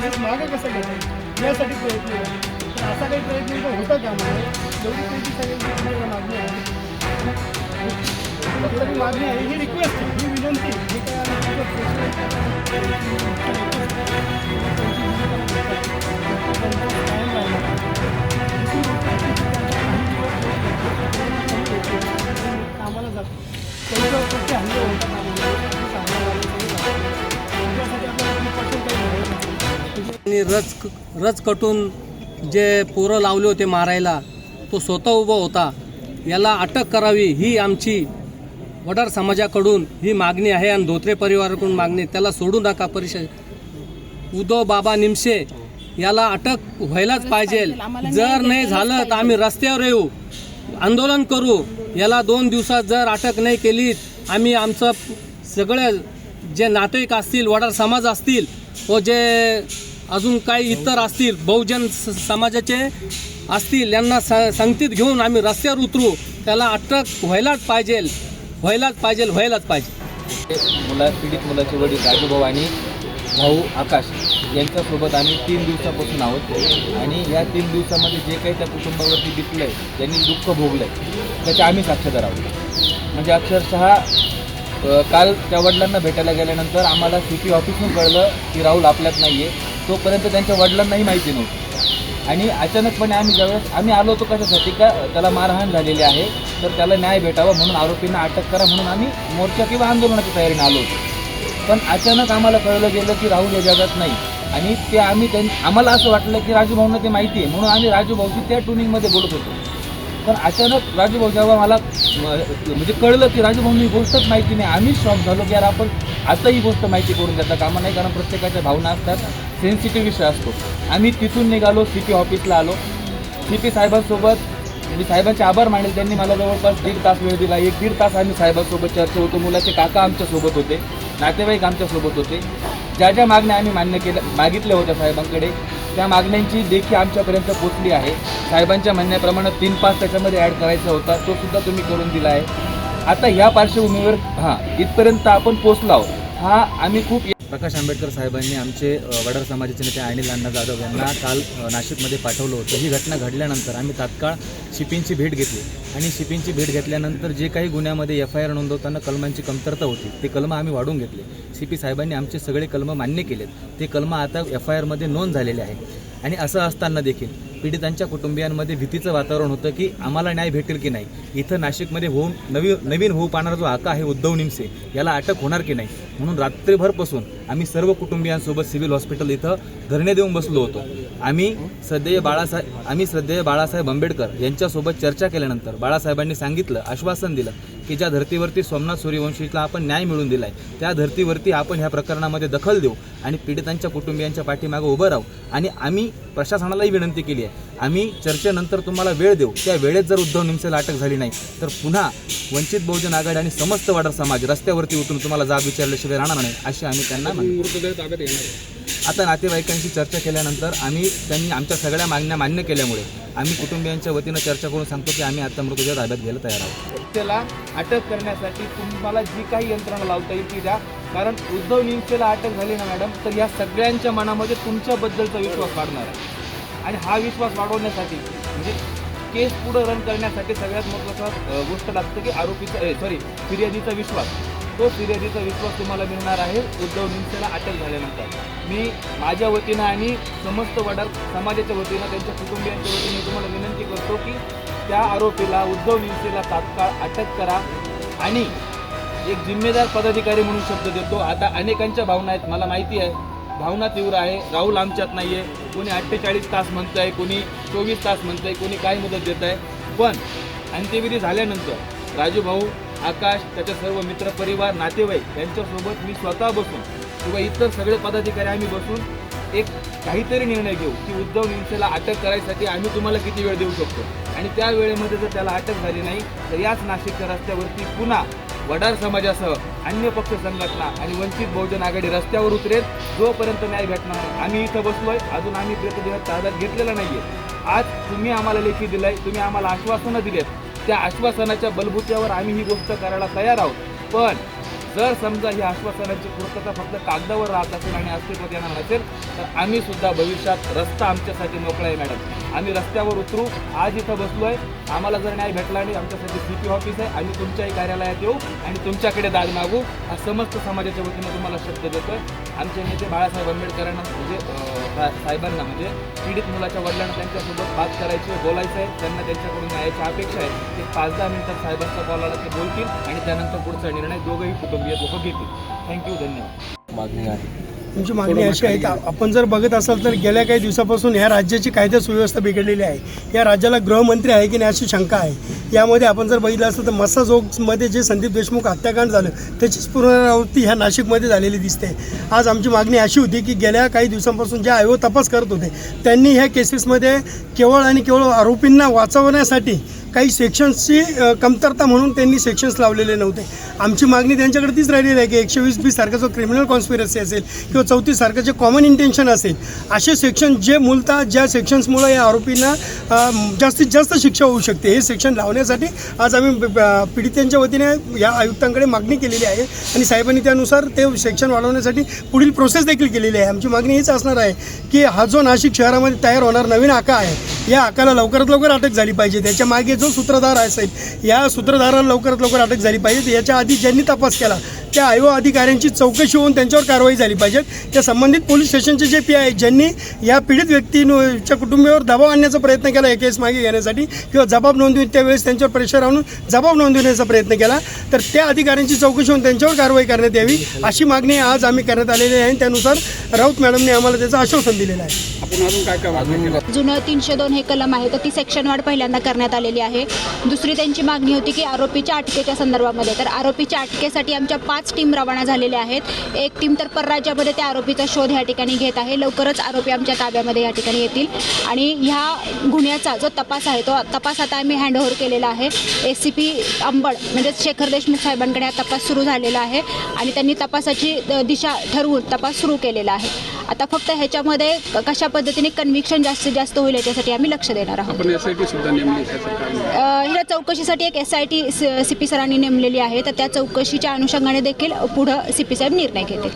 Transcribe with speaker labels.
Speaker 1: दिवस मागं कसं घेतात यासाठी प्रयत्न आहे. पण असा काही प्रयत्न तर होता का? म्हणजे एवढी त्यांची सगळ्यांची मागणी आहे फक्त मागणी आहे ही रिक्वेस्ट ही विनंती हे काय
Speaker 2: आणि रच रच कटून जे पोरं लावले होते मारायला तो स्वतः उभा होता. याला अटक करावी ही आमची वडार समाजाकडून ही मागणी आहे आणि धोत्रे परिवाराकडून मागणी. त्याला सोडू नका परिषद. उद्धव बाबा निमशे याला अटक व्हायलाच पाहिजे. जर नाही झालं तर आम्ही रस्त्यावर येऊ. आंदोलन करू. याला दोन दिवसात जर अटक नाही केली आम्ही आमचं सगळे जे नातेवाईक असतील वडार समाज असतील व जे अजून काही इतर असतील बहुजन स- समाजाचे असतील यांना स संगतीत घेऊन आम्ही रस्त्यावर उतरू. त्याला अटक व्हायलाच पाहिजे व्हायलाच पाहिजे व्हायलाच पाहिजे.
Speaker 3: मुला पीडित मुलाचे वडील राजूभाऊ आणि भाऊ आकाश यांच्यासोबत आम्ही तीन दिवसापासून आहोत. आणि या तीन दिवसामध्ये जे काही त्या कुटुंबावरती बितलं आहे त्यांनी दुःख भोगलं आहे त्याचे आम्ही साक्षीदार आहोत. म्हणजे अक्षरशः काल त्या वडिलांना भेटायला गेल्यानंतर आम्हाला सी पी ऑफिसनं कळलं की राहुल आपल्यात नाही आहे तोपर्यंत त्यांच्या वडिलांनाही माहिती नव्हती. आणि अचानकपणे आम्ही ज्यावेळेस आम्ही आलो होतो कशासाठी का त्याला मारहाण झालेली आहे तर त्याला न्याय भेटावा म्हणून आरोपींना अटक करा म्हणून आम्ही मोर्चा किंवा आंदोलनाच्या तयारीने आलो होतो. पण अचानक आम्हाला कळलं गेलं की राहुल या जगात नाही. आणि ते आम्ही त्यां आम्हाला असं वाटलं की राजू भाऊंना ते माहिती आहे. म्हणून आम्ही राजूभाऊशी त्या टुनिंगमध्ये बोलत होतो. पण अचानक राजूभाऊ जेव्हा मला म्हणजे कळलं की राजूभाऊंनी ही गोष्टच माहिती नाही आम्ही शॉक झालो की यार आपण आता ही गोष्ट माहिती करून देता कामा नाही कारण प्रत्येकाच्या भावना असतात सेन्सिटिव्ह विषय असतो. आम्ही तिथून निघालो सी पी ऑफिसला आलो. सी पी साहेबांसोबत मी साहेबांचे आभार मानेल त्यांनी मला जवळपास दीड तास वेळ दिला. एक दीड तास आम्ही साहेबांसोबत चर्चा होतो. मुलाचे काका आमच्यासोबत होते नातेवाईक आमच्यासोबत होते. ज्या ज्या मागण्या आम्ही मान्य केल्या मागितल्या होत्या साहेबांकडे त्या मागण्यांची देखील आमच्यापर्यंत पोचली आहे. साहेबांच्या म्हणण्याप्रमाणे तीन पास त्याच्यामध्ये ॲड करायचा होता तो सुद्धा तुम्ही करून दिला आहे. आता ह्या पार्श्वभूमीवर हां इथपर्यंत आपण पोचलो आहोत. हा आम्ही खूप प्रकाश आंबेडकर साहेबांनी आमचे वडार समाजाचे नेते अनिल अण्णा जाधव यांना काल नाशिकमध्ये पाठवलं होतं. ही घटना घडल्यानंतर आम्ही तात्काळ शिपींची भेट घेतली. आणि शिपींची भेट घेतल्यानंतर जे काही गुन्ह्यामध्ये एफ आय आर नोंदवताना कलमांची कमतरता होती ते कलमं आम्ही वाढून घेतले. सी पी साहेबांनी आमचे सगळे कलमं मान्य केलेत. ते कलमं आता एफ आय आरमध्ये नोंद झालेले आहे आणि असं असताना देखील पीडितांच्या कुटुंबियांमध्ये भीतीचं वातावरण होतं की आम्हाला न्याय भेटेल की नाही? इथं नाशिकमध्ये होऊन नवी नवीन होऊ पाहणारा जो आका आहे उद्धव निमसे याला अटक होणार की नाही? म्हणून रात्रीभरपासून आम्ही सर्व कुटुंबियांसोबत सिव्हिल हॉस्पिटल इथं धरणे देऊन बसलो होतो. आम्ही श्रद्धेय बाळासाहेब आम्ही श्रद्धेय बाळासाहेब आंबेडकर यांच्यासोबत चर्चा केल्यानंतर बाळासाहेबांनी सांगितलं आश्वासन दिलं की ज्या धर्तीवरती सोमनाथ सूर्यवंशीला आपण न्याय मिळवून दिलाय त्या धर्तीवरती आपण ह्या प्रकरणामध्ये दखल देऊ आणि पीडितांच्या कुटुंबियांच्या पाठीमागे उभं राहू. आणि आम्ही प्रशासनालाही विनंती केली आहे आम्ही चर्चेनंतर तुम्हाला वेळ देऊ. त्या वेळेत जर उद्धव निमसेला अटक झाली नाही तर पुन्हा वंचित बहुजन आघाडी आणि समस्त वाडर समाज रस्त्यावरती उतरून तुम्हाला जाब विचारल्याशिवाय राहणार नाही अशी आम्ही त्यांना म्हणतो. आता नातेवाईकांशी चर्चा केल्यानंतर आम्ही त्यांनी आमच्या सगळ्या मागण्या मान्य केल्यामुळे आम्ही कुटुंबियांच्या वतीनं चर्चा करून सांगतो की आम्ही आता मृतदेह ताब्यात घ्यायला तयार आहोत.
Speaker 4: त्याला अटक करण्यासाठी तुम्हाला जी काही यंत्रणा लावता येईल ती द्या. कारण उद्धव निमसेला अटक झाली ना मॅडम तर या सगळ्यांच्या मनामध्ये तुमच्याबद्दलचा विश्वास वाढणार आहे. आणि हा विश्वास वाढवण्यासाठी म्हणजे केस पुढं रन करण्यासाठी सगळ्यात महत्त्वाचा गोष्ट लागतं की आरोपीचा सॉरी फिर्यादीचा विश्वास. तो फिर्यादीचा विश्वास तुम्हाला मिळणार आहे. उद्धव निमसेला अटक झाल्यानंतर. मी माझ्या वतीनं आणि समस्त वडार समाजाच्या वतीनं त्यांच्या कुटुंबियांच्या वतीने तुम्हाला विनंती करतो की त्या आरोपीला उद्धव निमसेला तात्काळ अटक करा आणि एक जिम्मेदार पदाधिकारी म्हणून शब्द देतो. आता अनेकांच्या भावना आहेत मला माहिती आहे. भावना तीव्र आहे. राहुल आमच्यात नाही आहे कोणी अठ्ठेचाळीस तास म्हणत आहे कोणी चोवीस तास म्हणत आहे कोणी काय मदत देत आहे पण अंत्यविधी झाल्यानंतर राजू भाऊ आकाश त्याचे सर्व मित्रपरिवार नातेवाईक यांच्यासोबत मी स्वतः बसून किंवा इतर सगळे पदाधिकारी आम्ही बसून एक काहीतरी निर्णय घेऊ की उद्धव निमसेला अटक करायसाठी आम्ही तुम्हाला किती वेळ देऊ शकतो. आणि त्या वेळेमध्ये जर त्याला अटक झाली नाही तर याच नाशिकच्या रस्त्यावरती पुन्हा वडार समाजासह अन्य पक्ष संघटना आणि वंचित बहुजन आघाडी रस्त्यावर उतरेल जोपर्यंत न्याय भेटणार आम्ही इथं बसलोय अजून आम्ही प्रतिदिन ताब्यात घेतलेला नाहीये. आज तुम्ही आम्हाला लेखी दिलंय तुम्ही आम्हाला आश्वासनं दिलेत. त्या आश्वासनाच्या बलबुत्यावर आम्ही ही गोष्ट करायला तयार आहोत. पण
Speaker 3: जर समजा ही आश्वासनाची पूर्तता फक्त कागदावर राहत असेल आणि अस्तित्वात येणार नसेल तर आम्ही सुद्धा भविष्यात रस्ता आमच्यासाठी मोकळा आहे मॅडम आम्ही रस्त्यावर उतरू आज इथं बसलो आहे आम्हाला जर न्याय भेटला नाही आमच्यासाठी सी पी ऑफिस आहे आम्ही तुमच्याही कार्यालयात येऊ आणि तुमच्याकडे दाद मागू. हा समस्त समाजाच्या वतीनं तुम्हाला शब्द आहे आमचे नेते बाळासाहेब आंबेडकरांना म्हणजे सा- साहेबांना म्हणजे पीडित मुलाच्या वडिलांना त्यांच्यासोबत बात करायची आहे, बोलायचं आहे त्यांना त्यांच्याकडून न्यायाची अपेक्षा आहे. ते पाच दहा मिनिटात साहेबांचा कॉल आला ते बोलतील आणि त्यानंतर पुढचा निर्णय दोघंही कुटुंबीय लोक घेतील थँक्यू धन्यवाद.
Speaker 5: मागणी आहे.
Speaker 1: तुमची मागणी अशी आहे की आपण जर बघत असाल तर गेल्या काही दिवसापासून ह्या राज्याची कायदा सुव्यवस्था बिघडलेली आहे या राज्याला गृहमंत्री आहे की नाही अशी शंका आहे. यामध्ये आपण जर बघितलं असलं तर मस्साजोगमध्ये जे संदीप देशमुख हत्याकांड झालं त्याचीच पुनरावृत्ती ह्या नाशिकमध्ये झालेली दिसते. आज आमची मागणी अशी होती की गेल्या काही दिवसांपासून जे आयोग तपास करत होते त्यांनी ह्या केसेसमध्ये केवळ आणि केवळ आरोपींना वाचवण्यासाठी काही सेक्शन्सची कमतरता म्हणून त्यांनी सेक्शन्स लावलेले नव्हते. आमची मागणी त्यांच्याकडे तीच राहिलेली आहे की एकशे वीस बी सारखा जो क्रिमिनल कॉन्स्पिरसी असेल किंवा चौतीस सारखं जे कॉमन इंटेन्शन असेल असे सेक्शन जे मूलतः ज्या सेक्शन्समुळं या आरोपींना जास्तीत जास्त शिक्षा होऊ शकते. हे सेक्शन लावण्यासाठी आज आम्ही पीडितांच्या वतीने या आयुक्तांकडे मागणी केलेली आहे आणि साहेबांनी त्यानुसार ते सेक्शन वाढवण्यासाठी पुढील प्रोसेस देखील केलेली आहे. आमची मागणी हीच असणार आहे की हा जो नाशिक शहरामध्ये तयार होणार नवीन आका आहे या आकाला लवकरात लवकर अटक झाली पाहिजे. त्याच्यामागे जो सूत्रधार असेल या सूत्रधाराला लवकरात लवकर अटक झाली पाहिजे. याच्या आधी ज्यांनी तपास केला त्या आयोग अधिकाऱ्यांची चौकशी होऊन त्यांच्यावर कारवाई झाली पाहिजे. त्या संबंधित पोलीस स्टेशनचे जे पी आहे ज्यांनी या पीडित व्यक्तीच्या कुटुंबियावर दबाव आणण्याचा प्रयत्न केला हे केस मागे घेण्यासाठी किंवा जबाब नोंदवून त्यावेळेस त्यांच्यावर प्रेशर आणून जबाब नोंदवण्याचा प्रयत्न केला तर त्या अधिकाऱ्यांची चौकशी होऊन त्यांच्यावर कारवाई करण्यात यावी अशी मागणी आज आम्ही करण्यात आलेली आहे. आणि त्यानुसार राऊत मॅडमने आम्हाला त्याचं आश्वासन दिलेलं आहे.
Speaker 5: अजून
Speaker 6: जुनं तीनशे दोन हे कलम आहे तर ती सेक्शन वाढ पहिल्यांदा करण्यात आलेली आहे. दुसरी त्यांची मागणी होती की आरोपीच्या अटकेच्या संदर्भामध्ये. तर आरोपीच्या अटकेसाठी आमच्या पाच टीम रवाना झालेल्या आहेत. एक टीम तर परराज्यामध्ये त्या आरोपीचा शोध या ठिकाणी घेत आहे. लवकरच आरोपी आमच्या ताब्यामध्ये या ठिकाणी येतील. आणि ह्या गुन्ह्याचा जो तपास आहे तो तपास आता आम्ही हँडओव्हर केलेला आहे. ए सी पी अंबड म्हणजेच शेखर देशमुख साहेबांकडे हा तपास सुरू झालेला आहे. आणि त्यांनी तपासाची दिशा ठरवून तपास सुरू केलेला आहे. आता फक्त ह्याच्यामध्ये कशा पद्धतीने कन्व्हिक्शन जास्तीत जास्त होईल याच्यासाठी आम्ही लक्ष देणार आहोत. ह्या चौकशीसाठी एक S I T C P सरांनी नेमलेली आहे तर त्या चौकशीच्या अनुषंगाने देखील पुढं सी पी साहेब निर्णय घेतील.